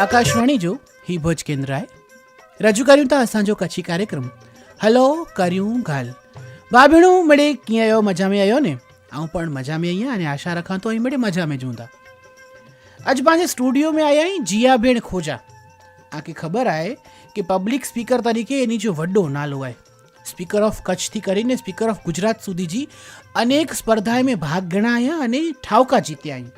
आकाशवाणी जो ही भोज केंद्र आहे रजू करियूं था असांजो कच्छी कार्यक्रम हलो करियूं ॻाल्हि भाउ भेणूं मिड़े कीअं आहियो मज़ा में आहियो ने ऐं पण मज़ा में आहियां अने आशा रखां थो ऐं मिड़े मज़ा में जूं था अॼु पंहिंजे स्टूडियो में आया आहियूं जिया भेण खोजा तव्हांखे ख़बर आहे कि पब्लिक स्पीकर तरीक़े इन जो वॾो नालो आहे સ્પીકર ઓફ કચ્છથી કરીને સ્પીકર ઓફ ગુજરાત સુધીજી અનેક સ્પર્ધાએ મેં ભાગ ગણાયા અને ઠાવકા જીત્યા અહીં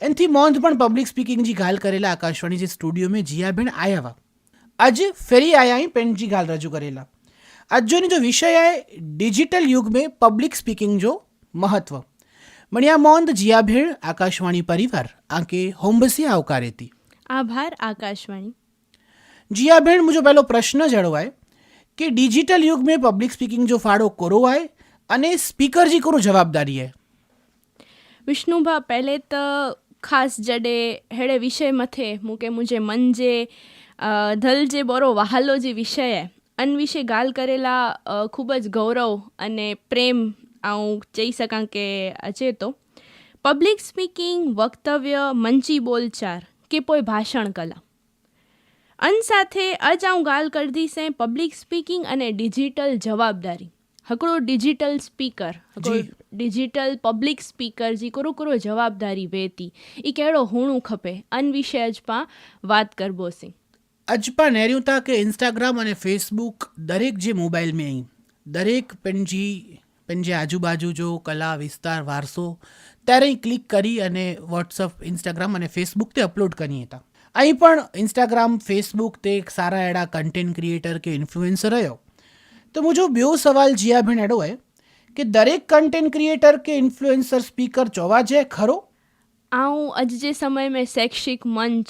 એનથી મોંધ પણ પબ્લિક સ્પીકિંગજી ગાલ કરેલા આકાશવાણીજી સ્ટુડિયોમાં જીયાબેન આયાવા. આજે ફેરી આયા પેનજી ગાલ રજૂ કરેલા. આજોની જો વિષય આય ડિજિટલ યુગ મેં પબ્લિક સ્પીકિંગ જો મહત્વ. મણિયા મોંધ જીયાભેણ આકાશવાણી પરિવાર આંકે હોમ્બસી આવકારેતી. આભાર આકાશવાણી. જીયાબેણ મુજો પહેલો પ્રશ્ન જળવાય કે ડિજિટલ યુગ મેં પબ્લિક સ્પીકિંગ જો ફાળો કોરોવાય અને સ્પીકરજી કોનો જવાબદારી હે વિષ્ણુભા પહેલે તો ખાસ જડે, હેડે વિષય મથે મૂકે મુજે મન જે ધલ જે બરો, વહાલો જે વિષયે. અન વિશે ગાલ કરેલા ખૂબ જ ગૌરવ અને પ્રેમ હું જઈ શકાં કે આજે તો. પબ્લિક સ્પીકિંગ, વક્તવ્ય, મંચી બોલચાર કે કોઈ ભાષણ કલા. અન સાથે અજ હું ગાલ કરી દીશે પબ્લિક સ્પીકિંગ અને ડિજિટલ જવાબદારી. ಹಕಡೋ ಡಿಜಿಟಲ್ ಸ್ಪೀಕರ್ ಹಕಡೋ ಡಿಜಿटल पब्लिक स्पीकर जी करो करो जवाबदारी वेती ई कहिड़ो हुणो खपे अन विषय अॼु पाण વાત કરબોસી અજ પણ નેર્યું તા કે ઇન્સ્ટાગ્રામ અને ફેસબુક દરેક જે મોબાઈલ में આઈ દરેક પંજી પંજે આજુબાજુ જો કલા વિસ્તાર વારસો ત્યારે ક્લિક કરી અને વોટ્સઅપ ઇન્સ્ટાગ્રામ અને ફેસબુક તે અપલોડ કરી હતા અહીં પણ ઇન્સ્ટાગ્રામ ફેસબુક તે એક સારા એડા કન્ટેન્ટ ક્રિએટર કે ઇન્ફ્લુએન્સર રહ્યો. તો મુજો બ્યો સવાલ જીયાબેન એડો હે કે દરેક કન્ટેન્ટ ક્રિએટર કે ઇન્ફ્લુએન્સર સ્પીકર જોવા જે ખરો? આવું આજ જે સમયમાં શૈક્ષિક મંચ,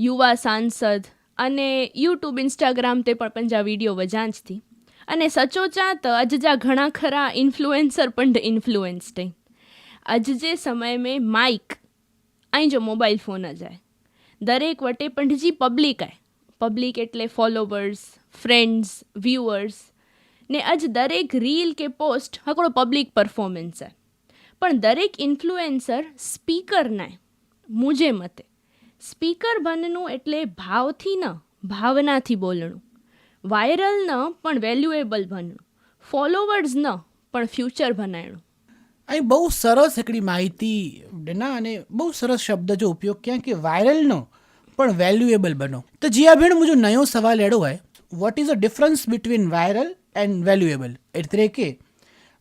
યુવા સાંસદ અને યુટ્યુબ ઇન્સ્ટાગ્રામ તે પણ પંજા વીડિયો વજાંચથી અને સચોચાત અજજા ઘણા ખરા ઇન્ફ્લુએન્સર પણ ઇન્ફ્લુએન્સ્ડ અજ જે સમય મેં માઇક અહીં જો મોબાઈલ ફોન જ આય દરેક વટે પણ જી પબ્લિક આય પબ્લિક એટલે ફોલોવર્સ ફ્રેન્ડ્સ વ્યૂઅર્સ ને આજ દરેક રીલ કે પોસ્ટ હકડો પબ્લિક પરફોર્મન્સ છે. પણ દરેક ઇન્ફ્લુએન્સર સ્પીકર ના, મુજે મતે સ્પીકર બનનું એટલે ભાવથી ન, ભાવનાથી બોલણું. વાયરલ ન, પણ વેલ્યુએબલ બનણું ફોલોવર્સ ન, પણ ફ્યુચર બનાવણું અહીં બહુ સરસ એકડી માહિતી ના અને બહુ સરસ શબ્દ જો ઉપયોગ ક્યાં કે વાયરલ વાયરલનો પણ વેલ્યુએબલ બનો. તો જીયાબેન મુજો નયો સવાલ એડો હોય what is a difference between viral and valuable એટલે કે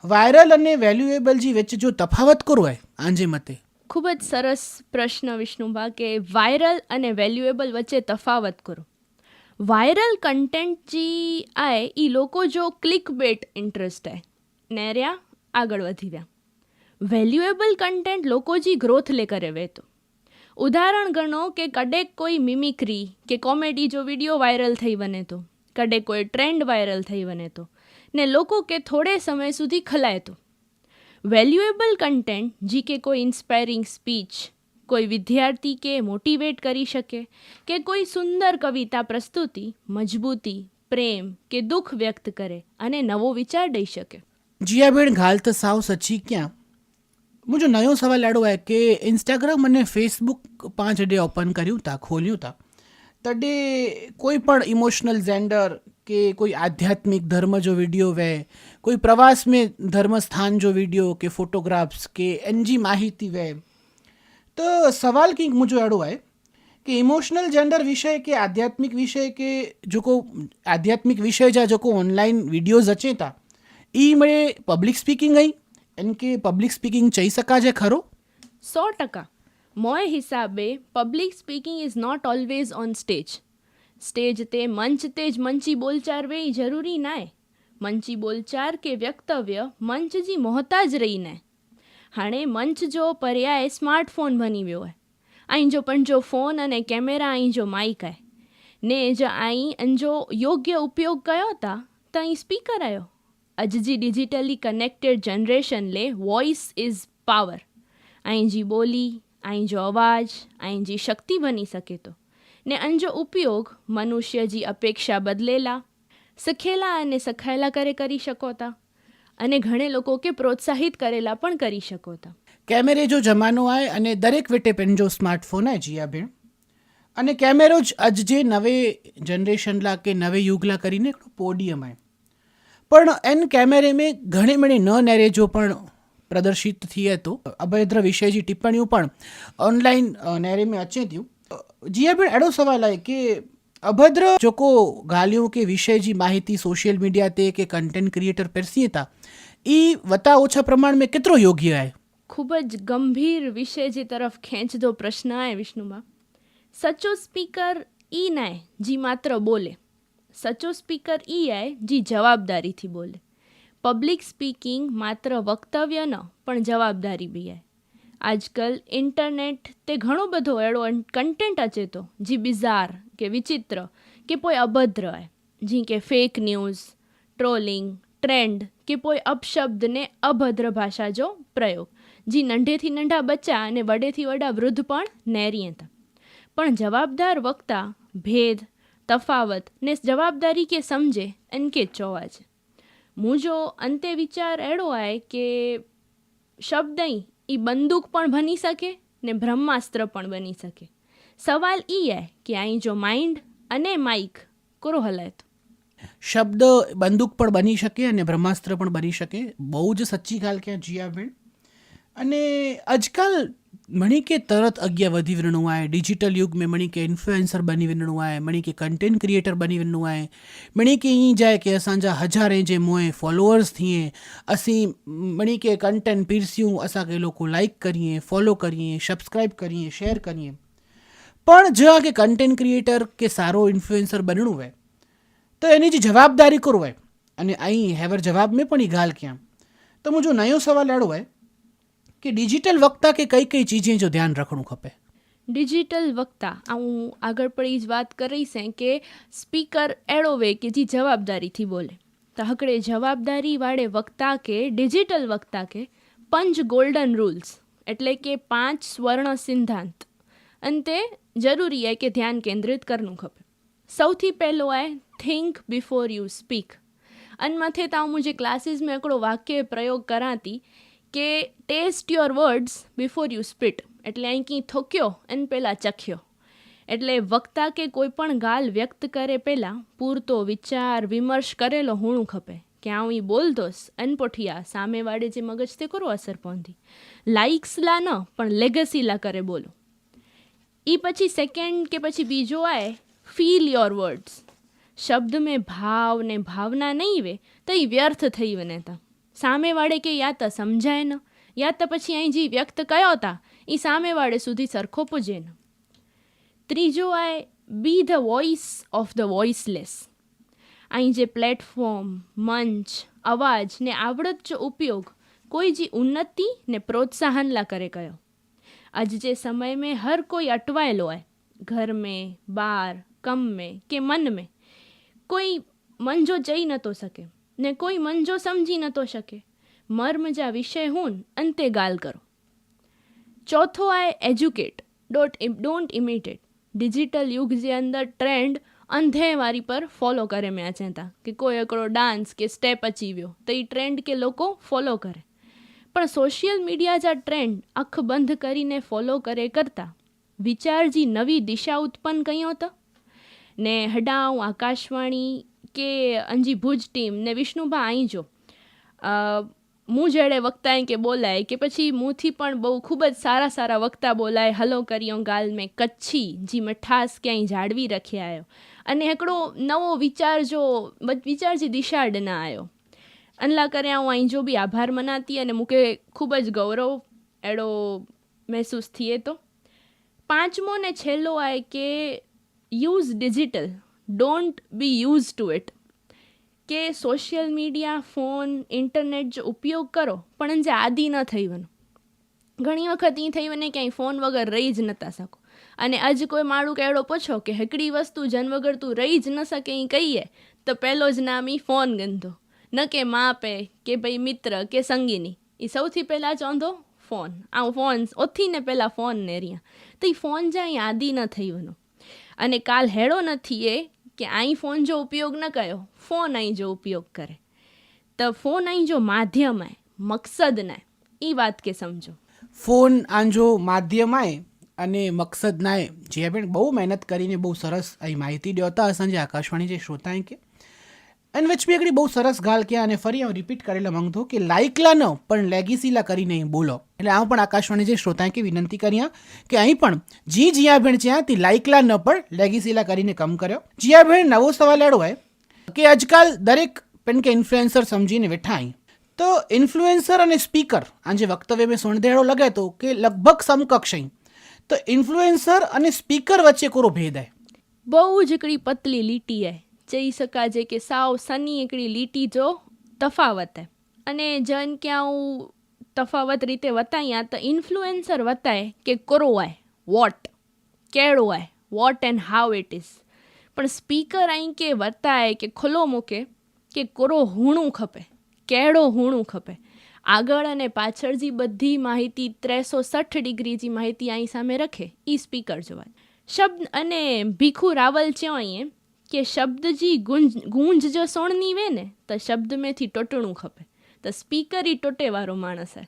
વાયરલ અને વેલ્યુએબલ જે વચ્ચે જો તફાવત કરવાય આંજે મતે. ખૂબ જ સરસ પ્રશ્ન વિષ્ણુભા, કે વાયરલ અને વેલ્યુએબલ વચ્ચે તફાવત કરો. વાયરલ કન્ટેન્ટ જે આય એ લોકો જો ક્લિક બેટ ઇન્ટરેસ્ટ હે ને રહ્યા, આગળ વધી રહ્યા. વેલ્યુએબલ કન્ટેન્ટ લોકો જે ગ્રોથ લે કરે વેતો ઉદાહરણ ગણો કે કડેક કોઈ મિમિક્રી કે કોમેડી જો વીડિયો વાયરલ થઈ બને તો. કડે કોઈ ટ્રેન્ડ વાયરલ થઈ બને તો, ને લોકો કે થોડે સમય સુધી ખલાય તો. વેલ્યુએબલ કન્ટેન્ટ જી કે કોઈ ઇન્સ્પાયરિંગ સ્પીચ, કોઈ વિદ્યાર્થી કે મોટિવેટ કરી શકે, કે કોઈ સુંદર કવિતા પ્રસ્તુતિ, મજબૂતી, પ્રેમ કે દુઃખ વ્યક્ત કરે અને નવો વિચાર દઈ શકે. જીયાબેન, ઘાલ તો સાવ સચ્ચી ક્યાં? મુજો નયો સવાલ લાડો હે કે ઇન્સ્ટાગ્રામ અને ફેસબુક પાંચ ડે ઓપન કર્યું તા, ખોલ્યું તા. તડે કોઈ પણ ઇમોશનલ જેન્ડર કે કોઈ આધ્યાત્મિક ધર્મ જો વીડિયો વે કોઈ પ્રવાસ મેં ધર્મ સ્થાન जो वीडियो કે ફોટોગ્રાફ્સ કે એનજી માહિતી વે તો સવાલ કંઈક મુજો એડો હોય કે ઇમોશનલ જેન્ડર વિષય કે આધ્યાત્મિક વિષય કે જો કો આધ્યાત્મિક વિષય જા જો કો ઓનલાઈન વિડીયોઝ અચેતા ઈ મળે પબ્લિક સ્પીકિંગ અહીં એન કે પબ્લિક સ્પીકિંગ ચઈ શકા છે ખરો? સો ટકા. મોય હિસાબે public speaking is not always on stage stage તે મંચ તે જ મંચી બોલચાર એ જરૂરી નાય. મંચી બોલચાર કે વ્યક્તવ્ય મંચજી મોહતાજ રહીને હાણે મંચ જો પર્યાય સ્માર્ટફોન બની વિયો હોય. અહીં જો પણ જો ફોન અને કેમેરા અહીં જો માઇક હે ને જો અહીં જો યોગ્ય ઉપયોગ કયો તા તો અહીં સ્પીકર આવ્યો અજજી ડિજિટલી કનેક્ટેડ જનરેશન લે વોઇસ ઇઝ પાવર અહીં જી બોલી અહીં જો અવાજ અહીં જી શક્તિ બની શકે તો. ને અંજો ઉપયોગ મનુષ્ય જી અપેક્ષા બદલેલા શીખેલા અને સખાયેલા કરે કરી શકોતા અને ઘણે લોકો કે પ્રોત્સાહિત કરેલા પણ કરી શકોતા. કેમેરે જો જમાનો આય અને દરેક વેટે પેન જો સ્માર્ટફોન આય જીયા બેન અને કેમેરો જ આજ જે નવે જનરેશનલા કે નવે યુગલા કરીને પોડિયમ આય. પણ એન કેમેરે મેં ઘણે મણે ન નરે જો પણ પ્રદર્શિત થઈએ તો અભયદ્ર વિષયજી ટિપ્પણીઓ પણ ઓનલાઈન નહેરે મેં અચે થયું. જી બેન એડો સવાલ આવે કે અભદ્ર જોકો ગાલિયો કે વિષયજી માહિતી સોશિયલ મીડિયા તે કે કન્ટેન્ટ ક્રિએટર પરસીએ તા એ વતા ઓછા પ્રમાણમાં કેટલો યોગ્ય આય? ખૂબ જ ગંભીર વિષયજી તરફ ખેંચતો પ્રશ્ન આય વિષ્ણુમાં. સચ્ચો સ્પીકર ઈ નાય જી માત્ર બોલે. સચ્ચો સ્પીકર ઈ આય જી જવાબદારીથી બોલે. પબ્લિક સ્પીકિંગ માત્ર વક્તવ્ય ન, પણ જવાબદારી બી આજકાલ ઇન્ટરનેટ તે ઘણો બધો એડો કન્ટેન્ટ અચે તો, જે બિઝાર કે વિચિત્ર કે કોઈ અભદ્ર હોય જી કે ફેક ન્યૂઝ ટ્રોલિંગ ટ્રેન્ડ કે કોઈ અપશબ્દને અભદ્ર ભાષા જો પ્રયોગ. જે નંઢેથી નંઢા બચ્ચા અને વડેથી વડા વૃદ્ધ પણ નેરીએ હતા પણ જવાબદાર વક્તા ભેદ, તફાવત ને જવાબદારી કે સમજે એમ કે જોવા છે મુજો અંતે વિચાર એડો આય કે શબ્દ એ બંદૂક પણ બની શકે ને બ્રહ્માસ્ત્ર પણ બની શકે. સવાલ એ હે કે અહીં જો માઇન્ડ અને માઇક કરો હલાયત શબ્દ બંદૂક પણ બની શકે અને બ્રહ્માસ્ત્ર પણ બની શકે. બહુ જ સચ્ચી ગાલ ક્યાં જીયા બેન. અને આજકાલ मणी के तरत अॻियां वधी वञिणो आहे डिजिटल युग में मणी के इन्फ्लुएंसर बनी वञिणो आहे मणी के कंटेंट क्रिएटर बनी वञिणो आहे मणी के ईअं जाए की असांजा हज़ारे जे मुंहुं फॉलोअर्स थिए असीं मणी के कंटेंट पीरसियूं असांखे लोको लाइक करिए फॉलो करिए सब्सक्राइब करिए शेयर करिए પણ જો આ કે કન્ટેન્ટ ક્રિએટર કે સારો ઇન્ફ્લુએન્સર બનણું હોય તો એની જે જવાબદારી કરવું હોય અને અહીં હેવર જવાબ में પણ એ ॻाल्हि कयां त मुंहिंजो नयो सुवालु अहिड़ो आहे કે ડિજિટલ વક્તા કે કઈ કઈ ચીજે જો ધ્યાન રાખવું ખપે? ડિજિટલ વક્તા હું આગળ પણ એ જ વાત કરીશ કે સ્પીકર એડો વે કે જે જવાબદારીથી બોલે. તહકડે જવાબદારી વાળે વક્તા કે ડિજિટલ વક્તા કે પંચ ગોલ્ડન રૂલ્સ એટલે કે પાંચ સ્વર્ણ સિદ્ધાંત. અંતે જરૂરી એ કે ધ્યાન કેન્દ્રિત કરવું ખપે. સૌથી પહેલો આય થિંક બિફોર યુ સ્પીક અન મથે તાઉ મુજે ક્લાસીસ મેં એકડો વાક્ય પ્રયોગ કરાતી કે taste your words before you spit એટલે અહીં કંઈ થોક્યો અને પહેલાં ચખ્યો. એટલે વક્તા કે કોઈ પણ ગાલ વ્યક્ત કરે પહેલાં પૂરતો વિચાર, વિમર્શ કરેલો હોણું ખપે. કે આવું ઈ બોલતોસ અનપોઠિયા સામેવાળે જે મગજ તે કરો અસર પહોંચી લાઇક્સ લા ન, પણ લેગસી લા કરે બોલો. એ પછી સેકન્ડ કે પછી બીજો આવે ફીલ યોર વર્ડ્સ શબ્દ મેં ભાવ ને ભાવના નહીં વે તો એ વ્યર્થ થઈ વને તા. સામેવાળે કે યા તો સમજાય ન, યા તો પછી અહીં જે વ્યક્ત કયો હતા એ સામેવાળે સુધી સરખો પૂજે ન ત્રીજો આય be the voice of the voiceless અહીં જે પ્લેટફોર્મ મંચ, અવાજ ને આવડત જો ઉપયોગ, કોઈ જે ઉન્નતિ ને પ્રોત્સાહન લા કરે કયો. આજ જે સમય મેં હર કોઈ અટવાયેલો હોય ઘર મેં, બાર, કમ મેં કે મન મેં, કોઈ મન જો જઈ નતો શકે. ને કોઈ મન જો સમજી નતો શકે. મર્મ જા વિષય હું અંતે ગાલ કરો. ચોથો આય educate dot don't imitate digital યુગ જે અંદર ટ્રેન્ડ અંધેવારી પર ફોલો કરે મેં આ ચેતા કે કોઈ એકડો ડાન્સ કે સ્ટેપ અચીવ્યો તો એ ટ્રેન્ડ કે લોકો ફોલો કરે. પણ સોશિયલ મીડિયા જા ટ્રેન્ડ અખ બંધ કરીને ફોલો કરે કરતાં. વિચારજી નવી દિશા ઉત્પન્ન કર્યો હતો ને હડાઉં આકાશવાણી કે અંજી ભુજ ટીમ ને વિષ્ણુભા જો. મું જેડે વક્તાએ કે બોલાય કે પછી મુંથી પણ બહુ ખૂબ જ સારા સારા વક્તા બોલાય, હલો કર્યો ગાલ મેં કચ્છી, જી મઠાસ ક્યાંય જાળવી રખ્યા આવ્યો અને હિકડો નવો વિચાર જો વિચાર જે દિશાડ ના આવ્યો અનલા કર્યા હું અહીં જો બી આભાર મનાતી અને મૂકે ખૂબ જ ગૌરવ એડો મહેસૂસ થયે તો. પાંચમો ને છેલ્લો આય કે use digital. Don't be used to it કે સોશિયલ મીડિયા ફોન ઇન્ટરનેટ જો ઉપયોગ કરો, પણ જે આદિ ન થઈ વનો ઘણી વખત એ થઈ વને ક્યાંય ફોન વગર રહી જ નતા શકો. અને અજ કોઈ માળું કેળો પૂછો કે હિકડી વસ્તુ જન વગર તું રહી જ ન શકે એ કહીએ, તો પહેલો જ નામ એ ફોન ગંધો. ન કે માપે, કે ભાઈ મિત્ર, કે સંગીની. એ સૌથી પહેલાં ચોંધો ફોન આ ફોન ઓથીને પહેલાં ફોન ને રહ્યા. તો એ ફોન જ્યાં આદિ ન થઈ વનો અને કાલ હેડો નથી એ કે અહીં ફોન જો ઉપયોગ ન કયો ફોન અહીં જો ઉપયોગ કરે. તો ફોન અહીં જો માધ્યમ આય મકસદ ના એ વાત કે સમજો. ફોન આંજો માધ્યમ આય અને મકસદ નાય, જે પણ બહુ મહેનત કરીને બહુ સરસ અહીં માહિતી દેતા અસાંજે આકાશવાણી જે શ્રોતા કે એન્ડ વિચ બી એકડી બહુ સરસ ગાલ કે અને ફરી હું રિપીટ કરેલા માંગતો કે લાઇકલા ન, પણ લેગીસીલા કરી નહીં, બોલો. એટલે આ પણ આકાશવાણી જે શ્રોતાએ કે વિનંતી કર્યા કે અહીં પણ જી જીયાબેન જ્યાં તે લાઇકલા ન, પણ લેગીસીલા કરીને કમ કર્યો. જીયાબેન નવો સવાલ એડો હોય કે આજકાલ દરેક પણ કે ઇન્ફ્લુએન્સર સમજીને બેઠા અહીં. તો ઇન્ફ્લુએન્સર અને સ્પીકર આજે વક્તવ્ય મેં સોણધેડો લગાતો કે લગભગ સમકક્ષ અહીં. તો ઇન્ફ્લુએન્સર અને સ્પીકર વચ્ચે કોરો ભેદ હે? બહુ જ એકડી પતલી લીટી હે. જઈ શકાજે કે સાવ સની એકડી લીટી જો તફાવત અને જન ક્યાં હું તફાવત રીતે વતાયા તો ઇન્ફ્લુએન્સર વતાય કે કરોવાય વોટ કેળવાય what and how it is પણ સ્પીકર અહીં કે વતાય કે ખુલ્લો મૂકે કે કોરો હૂણું ખપે, કેળો હૂણું ખપે. આગળ અને પાછળ જે બધી માહિતી ત્રેસો સઠ ડિગ્રી જે માહિતી અહીં સામે રખે એ સ્પીકર જોવા શબ્દ અને ભીખુ રાવલ છે અહીંયા કે શબ્દ જી ગુંજ ગુંજ જો સોણની વે ને તો શબ્દ મેથી ટોટણું ખપે. તો સ્પીકર ઈ ટોટેવાળો માણસ હે.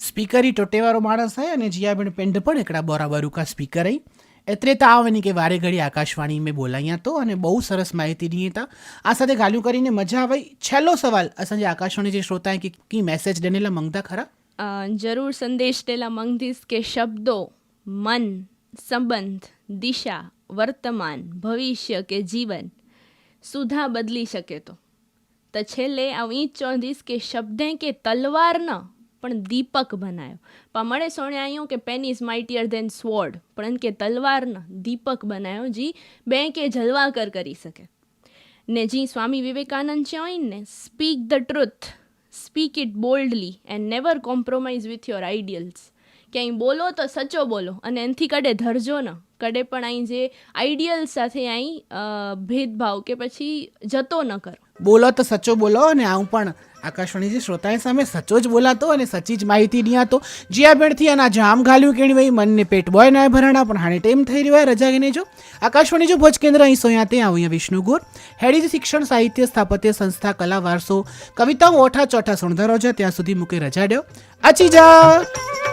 સ્પીકર ઈ ટોટેવાળો માણસ હે અને જીયાબેન પેન્ડ પણ એકડા બરાબર કા સ્પીકર હી. એત્રે તાવની કે વારે ઘડી આકાશવાણી મેં બોલાયા તો અને બહુ સરસ માહિતી દી હતા આ સાથે ગાલ્યું કરીને મજા આવી. છેલ્લો સવાલ અસાંજે આકાશવાણી જે શ્રોતા કે કી મેસેજ ડેનેલા મંગતા ખરા? જરૂર સંદેશ ડેલા મંગધીસ કે શબ્દો મન સંબંધ, દિશા, વર્તમાન, ભવિષ્ય કે જીવન સુધા બદલી શકે તો. તો છેલ્લે આવું ઈ ચોંધીશ કે શબ્દે કે તલવાર ન, પણ દીપક બનાવ્યો પણ મળે સોણે આયું કે pen is mightier than sword પણ કે તલવાર ન, દીપક બનાવ્યો જી બે કે જલવાકર કરી શકે. ને જી સ્વામી વિવેકાનંદ છે હોય ને speak the truth speak it boldly and never compromise with your ideals કે અહીં બોલો તો સચો બોલો અને એનથી કડે ધરજો ન. કડે પણ અહીં જે આઈડિયલ સાથે અહીં ભેદભાવ કે પછી જતો ન કરો. બોલો તો સચો બોલો અને આવું પણ આકાશવાણી જે શ્રોતાએ સામે સચો જ બોલાતો અને સચી જ માહિતી ડિયાતો જીયાબેનથી અને આ જામ ઘાલ્યું કેણી ભાઈ મનને પેટ બોય ના ભરણા, પણ હાણે ટેમ થઈ રહ્યો રજા ગઈને જો? આકાશવાણી જો ભોજ કેન્દ્ર અહીં સોયા તે આવું વિષ્ણુગોર હેડીજ શિક્ષણ સાહિત્ય સ્થાપત્ય સંસ્થા કલા વારસો, કવિતાઓ ઓઠા ચોઠા સુણધરો છે, ત્યાં સુધી મૂકે રજા ડ્યો. અચી જા!